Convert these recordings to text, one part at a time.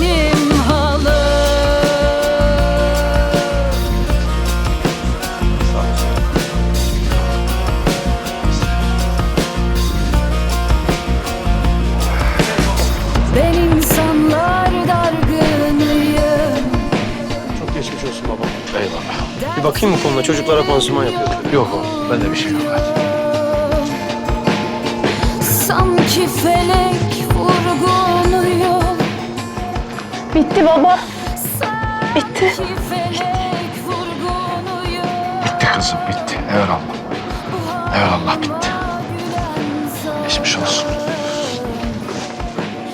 benim halim Ben insanlar dargınıyım Çok geçmiş olsun baba. Eyvallah. Bir bakayım mı koluna? Çocuklara pansuman yapıyordu. Yok oğlum, bende bir şey yok. Sanki felek Bitti baba. Bitti. Bitti kızım, bitti. Eyvallah. Eyvallah, bitti. Geçmiş olsun.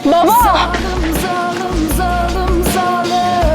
Baba. Zalim zalim zalim zalim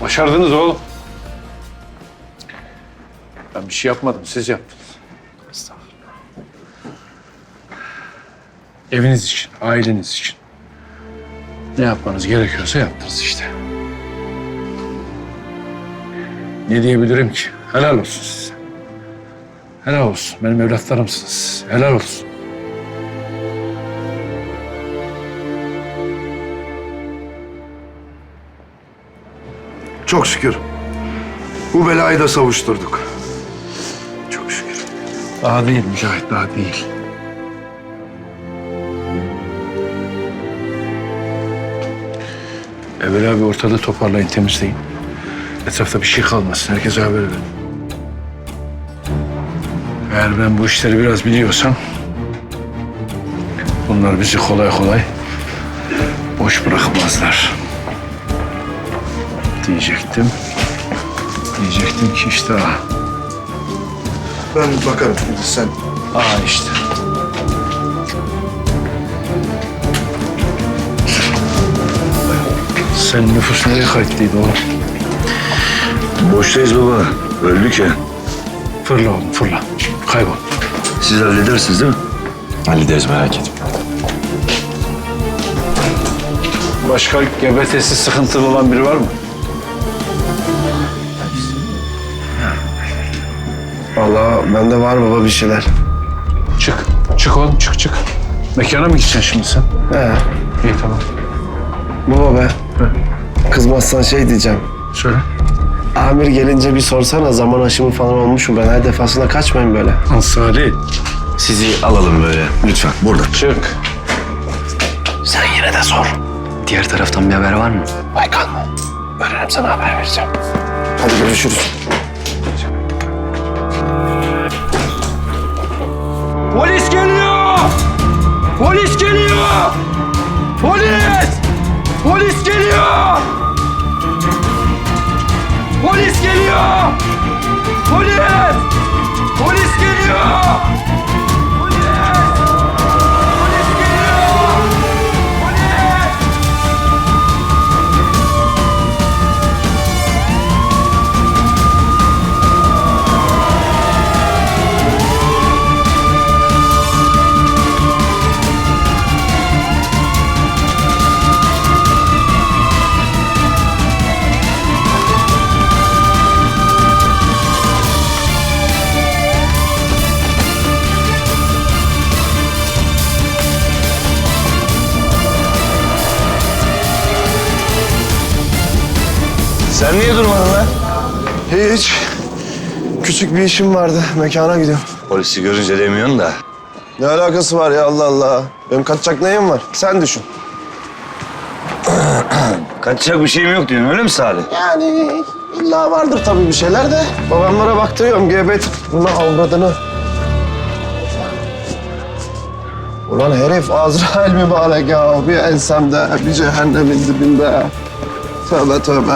Başardınız oğlum. Ben bir şey yapmadım, siz yaptınız. Estağfurullah. Eviniz için, aileniz için. Ne yapmanız gerekiyorsa yaptınız işte. Ne diyebilirim ki? Helal olsun size. Helal olsun. Benim evlatlarımsınız. Helal olsun. Çok şükür. Bu belayı da savuşturduk. Çok şükür. Daha değil Mücahit, daha değil. Evvela bir ortalığı toparlayın, temizleyin. Etrafta bir şey kalmasın, herkese haber verin. Eğer ben bu işleri biraz biliyorsam... ...bunlar bizi kolay kolay boş bırakmazlar. Diyecektim. Diyecektim ki işte ah. Ben bakarım şimdi sen. Aa işte. Sen nüfus nereye kayıtlıydı oğlum? Boştayız baba. Öldük ya. Fırla oğlum fırla. Kaybol. Siz halledersiniz değil mi? Hallederiz merak etme. Başka GBT'si sıkıntılı olan biri var mı? Vallahi bende var baba bir şeyler. Çık. Çık oğlum çık çık. Mekana mı gideceksin şimdi sen? He. İyi tamam. Baba be. Kızmazsan şey diyeceğim. Söyle. Amir gelince bir sorsana zaman aşımı falan olmuş mu? Ben her defasında kaçmayın böyle. Ansari. Sizi alalım böyle. Lütfen burada. Çık. Sen yine de sor. Diğer taraftan bir haber var mı? Baykan mı? Öğrenip sana haber vereceğim. Hadi görüşürüz. Geliyor! Polis! Polis geliyor! Sen niye durmadın lan? Hiç. Küçük bir işim vardı. Mekana gidiyorum. Polisi görünce demiyorsun da. Ne alakası var ya Allah Allah. Benim kaçacak neyim var? Sen düşün. Kaçacak bir şeyim yok diyorsun öyle mi Salih? Yani illa vardır tabii bir şeyler de. Babamlara baktırıyorum gebet. Buna avradını. Ulan herif Azrail mübarek ya. Bir ensemde, bir cehennemin dibinde. Tövbe tövbe.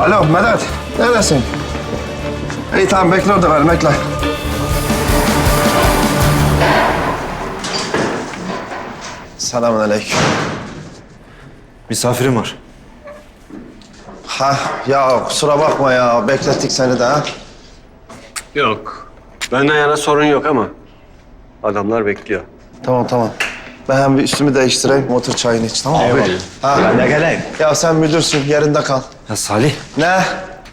Alo Medet, neredesin? İyi tamam bekle orada ver, bekle. Selamun aleyküm. Misafirim var. Ha ya kusura bakma ya beklettik seni de ha. Yok. Benden yana sorun yok ama adamlar bekliyor. Tamam tamam. Ben hem bir üstümü değiştireyim otur çayını iç tamam mı? Ha. Ben de geleyim. Ya sen müdürsün yerinde kal. Ya Salih, Ne?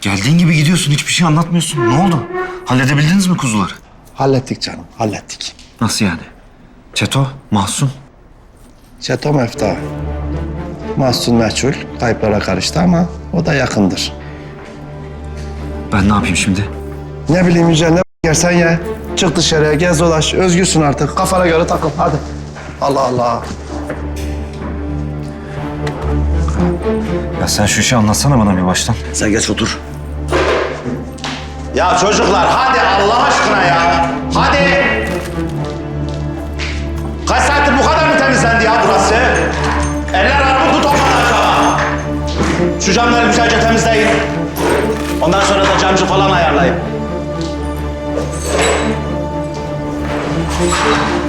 geldiğin gibi gidiyorsun. Hiçbir şey anlatmıyorsun. Ne oldu? Halledebildiniz mi kuzuları? Hallettik canım hallettik. Nasıl yani? Çeto, Mahsun. Çeto Mefta. Mahsun meçhul kayıplara karıştı ama o da yakındır. Ben ne yapayım şimdi? Ne bileyim Yüce ne yersen ye. Çık dışarıya gez dolaş özgürsün artık kafana göre takıl hadi. Allah Allah. Ya sen şu işi anlatsana bana bir baştan. Sen geç otur. Ya çocuklar hadi Allah aşkına ya. Hadi. Kaç saattir bu kadar mı temizlendi ya burası? Eller armutlu topladı acaba. Şu camları güzelce temizleyin. Ondan sonra da camcı falan ayarlayın.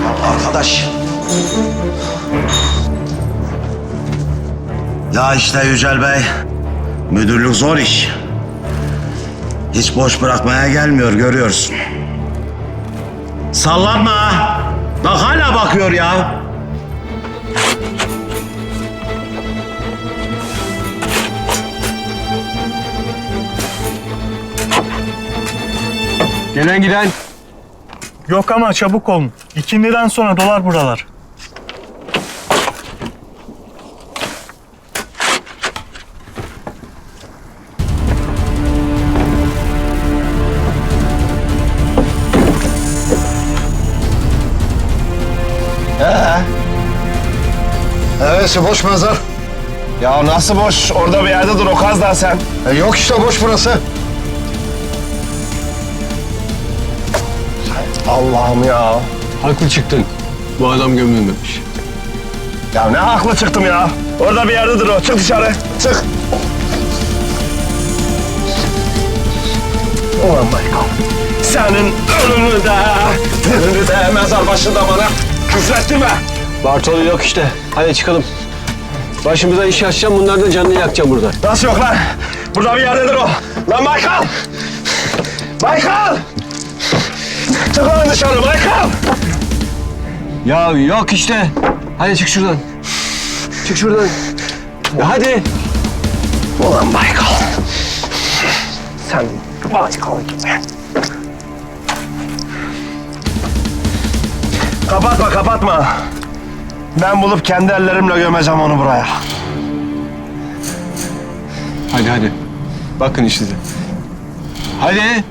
Ya arkadaş. Ya işte Yücel Bey. Müdürlük zor iş. Hiç boş bırakmaya gelmiyor görüyorsun. Sallanma. Bak hala bakıyor ya. Gelen giden. Yok ama çabuk olun. İkindiden sonra dolar buralar. Neresi boş mezar? Ya nasıl boş? Orada bir yerde dur o kaz daha sen. E, yok işte boş burası. Allah'ım ya. Haklı çıktın. Bu adam gömülmemiş. Ya ne haklı çıktım ya. Orada bir yerde dur o. Çık dışarı. Çık. Ulan Michael. Senin ölümü de, ölümü de mezar başında bana küfrettirme. Bartolu yok işte. Hadi çıkalım. Başımıza iş açacağım. Bunlar da canını yakacağım burada. Nasıl yok lan? Burada bir yerdedir o. Lan Michael! Michael! Çık lan dışarı Michael! Ya yok işte. Hadi çık şuradan. Çık şuradan. Ya hadi. Ulan Michael. Sen Michael gibi. Kapatma kapatma. Ben bulup kendi ellerimle gömeceğim onu buraya. Hadi hadi. Bakın işte. Hadi.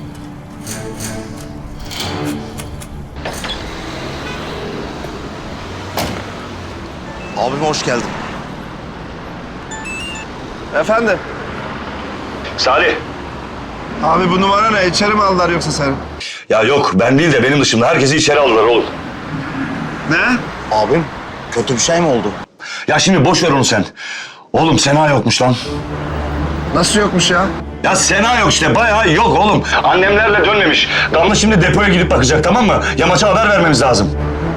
Abim hoş geldin. Efendim? Salih. Abi bu numara ne? İçeri mi aldılar yoksa seni? Ya yok ben değil de benim dışımda herkesi içeri aldılar oğlum. Ne? Abim kötü bir şey mi oldu? Ya şimdi boş ver onu sen. Oğlum Sena yokmuş lan. Nasıl yokmuş ya? Ya Sena yok işte bayağı yok oğlum. Annemlerle dönmemiş. Damla şimdi depoya gidip bakacak tamam mı? Yamaç'a haber vermemiz lazım.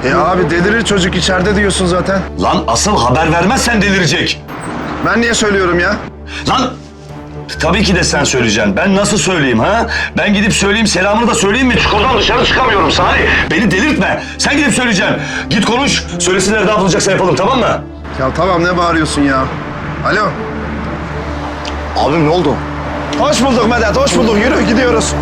E abi delirir çocuk içeride diyorsun zaten. Lan asıl haber vermezsen delirecek. Ben niye söylüyorum ya? Lan tabii ki de sen söyleyeceksin. Ben nasıl söyleyeyim ha? Ben gidip söyleyeyim selamını da söyleyeyim mi? Çukurdan dışarı çıkamıyorum Salih. Beni delirtme. Sen gidip söyleyeceksin. Git konuş. Söylesinler ne yapılacaksa yapalım tamam mı? Ya tamam ne bağırıyorsun ya? Alo. Abim ne oldu? Hoş bulduk Medet, hoş bulduk. Yürü gidiyoruz.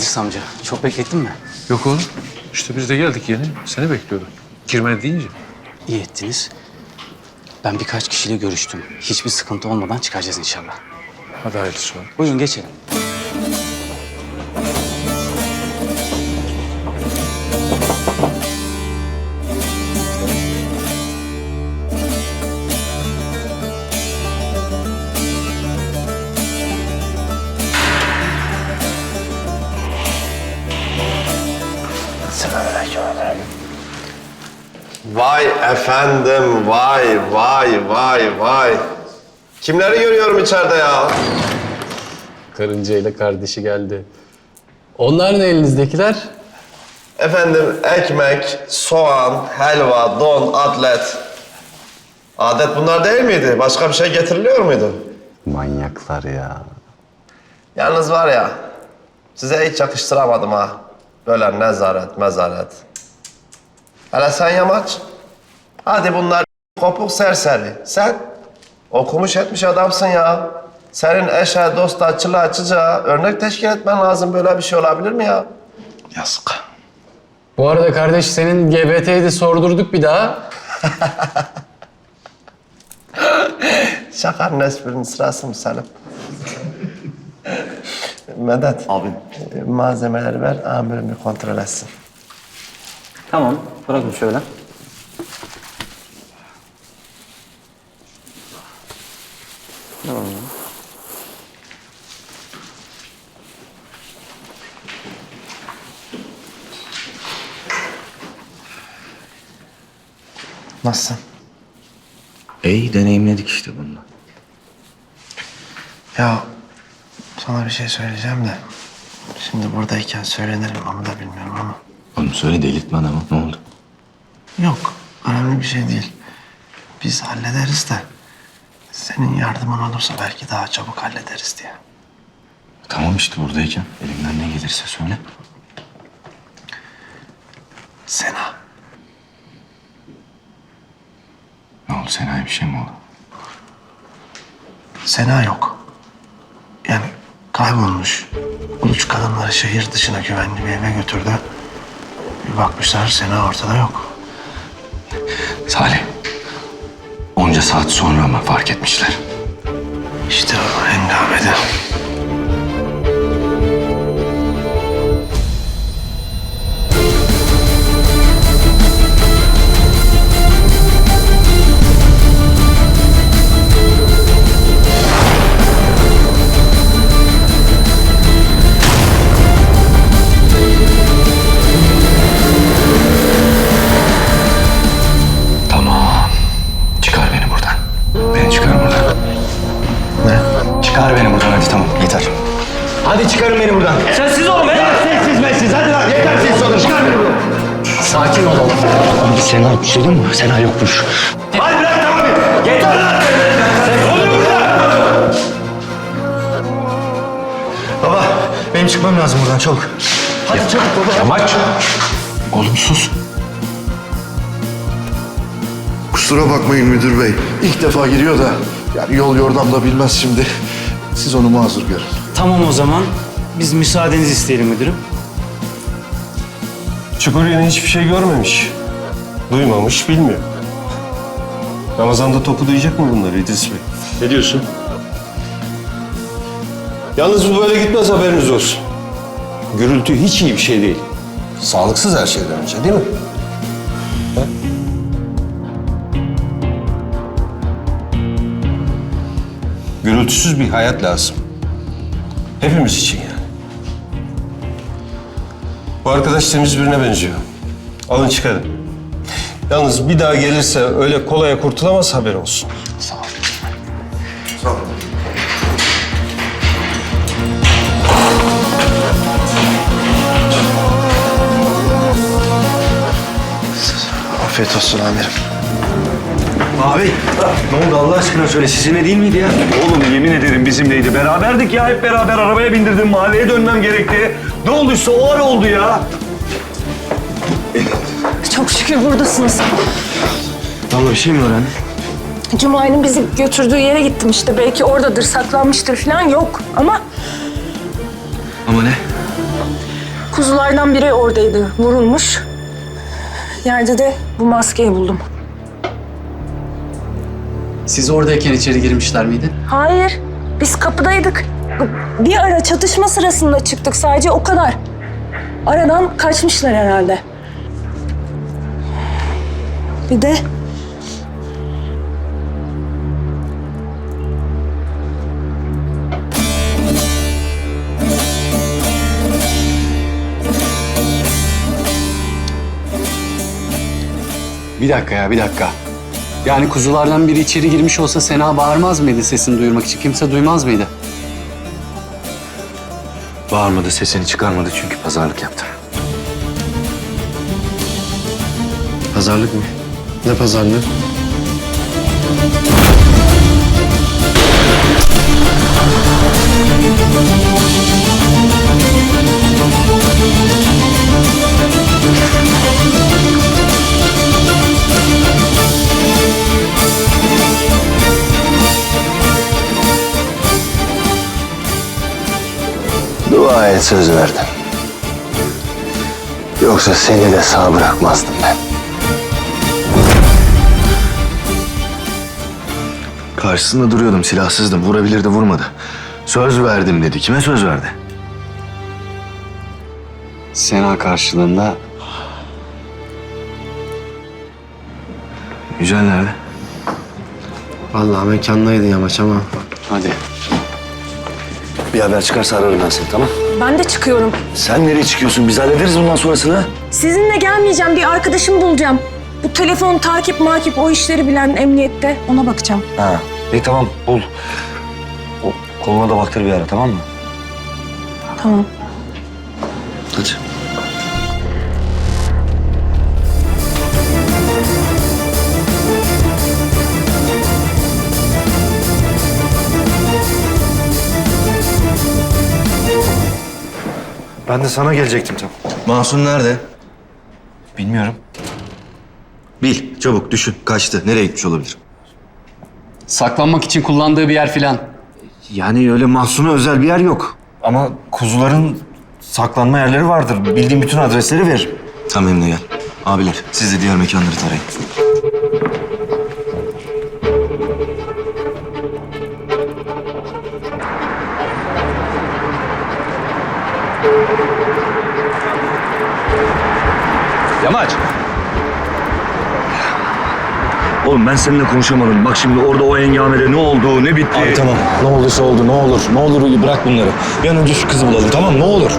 Yediz amca, çok beklettin mi? Yok oğlum. İşte biz de geldik yeni. Seni bekliyordum. Girme deyince. İyi ettiniz. Ben birkaç kişiyle görüştüm. Hiçbir sıkıntı olmadan çıkacağız inşallah. Hadi hayırlısı var. Buyurun geçelim. Vay efendim, vay, vay, vay, vay. Kimleri görüyorum içeride ya? Karınca ile kardeşi geldi. Onlar ne elinizdekiler? Efendim ekmek, soğan, helva, don, atlet. Adet bunlar değil miydi? Başka bir şey getiriliyor muydu? Manyaklar ya. Yalnız var ya, size hiç yakıştıramadım ha. Böyle nezaret, mezaret. Hele sen yamaç. Hadi bunlar kopuk serseri. Sen okumuş etmiş adamsın ya. Senin eşe, dosta, çıla, çıca örnek teşkil etmen lazım. Böyle bir şey olabilir mi ya? Yazık. Bu arada kardeş senin GBT'yi sordurduk bir daha. Şakanın esprinin sırası mı Selim? Medet. Abim. e, Malzemeleri ver, amirim bir kontrol etsin. Tamam, bırakın şöyle. Nasılsın? İyi deneyimledik işte bunu. Ya sana bir şey söyleyeceğim de. Şimdi buradayken söylenir mi onu da bilmiyorum ama. Oğlum söyle delirtme adamı ne oldu? Yok, önemli bir şey değil. Biz hallederiz de. Senin yardımın olursa belki daha çabuk hallederiz diye. Tamam işte buradayken elimden ne gelirse söyle. Sena. Ne oldu Sena'ya bir şey mi oldu? Sena yok. Yani kaybolmuş. Uluç kadınları şehir dışına güvenli bir eve götürdü. Bir bakmışlar Sena ortada yok. Salih Onca saat sonra mı fark etmişler? İşte o hengamede. Değil mi? Sena yokmuş. Hadi bırak tamam. Yeter lan. Ne oluyor burada? Baba benim çıkmam lazım buradan çabuk. Hadi çabuk baba. Yamaç. Oğlum sus. Kusura bakmayın müdür bey. İlk defa giriyor da yani yol yordam da bilmez şimdi. Siz onu mazur görün. Tamam o zaman. Biz müsaadenizi isteyelim müdürüm. Çukur yine hiçbir şey görmemiş. Duymamış, bilmiyor. Ramazan'da topu duyacak mı bunlar İdris Bey? Ne diyorsun? Yalnız bu böyle gitmez haberiniz olsun. Gürültü hiç iyi bir şey değil. Sağlıksız her şeyden önce değil mi? Ha? Gürültüsüz bir hayat lazım. Hepimiz için yani. Bu arkadaş temiz birine benziyor. Alın çıkarın. Yalnız bir daha gelirse öyle kolaya kurtulamaz haber olsun. Afiyet olsun amirim. Abi ne oldu Allah aşkına söyle sizinle değil miydi ya? Oğlum yemin ederim bizimleydi. Beraberdik ya hep beraber arabaya bindirdim. Mahalleye dönmem gerekti. Ne olduysa o ara oldu ya. Şükür buradasınız. Damla bir şey mi öğrendin? Cuma'nın bizi götürdüğü yere gittim işte. Belki oradadır, saklanmıştır falan yok. Ama Ama ne? kuzulardan biri oradaydı, vurulmuş. Yerde de bu maskeyi buldum. Siz oradayken içeri girmişler miydi? Hayır, biz kapıdaydık. Bir ara çatışma sırasında çıktık sadece o kadar. Aradan kaçmışlar herhalde. Bir de Bir dakika ya bir dakika. Yani kuzulardan biri içeri girmiş olsa Sena bağırmaz mıydı sesini duyurmak için? Kimse duymaz mıydı? Bağırmadı sesini çıkarmadı çünkü pazarlık yaptı. Pazarlık mı? Ne pazarlığı? Dua et söz verdim. Yoksa seni de sağ bırakmazdım ben. Karşısında duruyordum silahsızdım vurabilirdi vurmadı. Söz verdim dedi. Kime söz verdi? Sena karşılığında Yücel nerede? Vallahi mekandaydı yamaç ama hadi. Bir haber çıkarsa ararım ben seni tamam ben de çıkıyorum. Sen nereye çıkıyorsun? Biz hallederiz bundan sonrasını. Sizinle gelmeyeceğim, bir arkadaşımı bulacağım. Bu telefon takip makip o işleri bilen emniyette ona bakacağım. Ha. İyi tamam bul. O koluna da baktır bir ara tamam mı? Tamam. Hadi. Ben de sana gelecektim tam. Mahsun nerede? Bilmiyorum. Bil, çabuk düşün. Kaçtı, nereye gitmiş olabilir? Saklanmak için kullandığı bir yer filan. Yani öyle mahsuna özel bir yer yok. Ama kuzuların saklanma yerleri vardır. Bildiğim bütün adresleri ver. Tam benimle gel. Abiler, siz de diğer mekanları tarayın. Yamaç, Oğlum ben seninle konuşamadım. Bak şimdi orada o engamede ne oldu, ne bitti. Abi tamam. Ne olduysa oldu. Ne olur. Ne olur bırak bunları. Bir an önce şu kızı bulalım tamam Ne olur.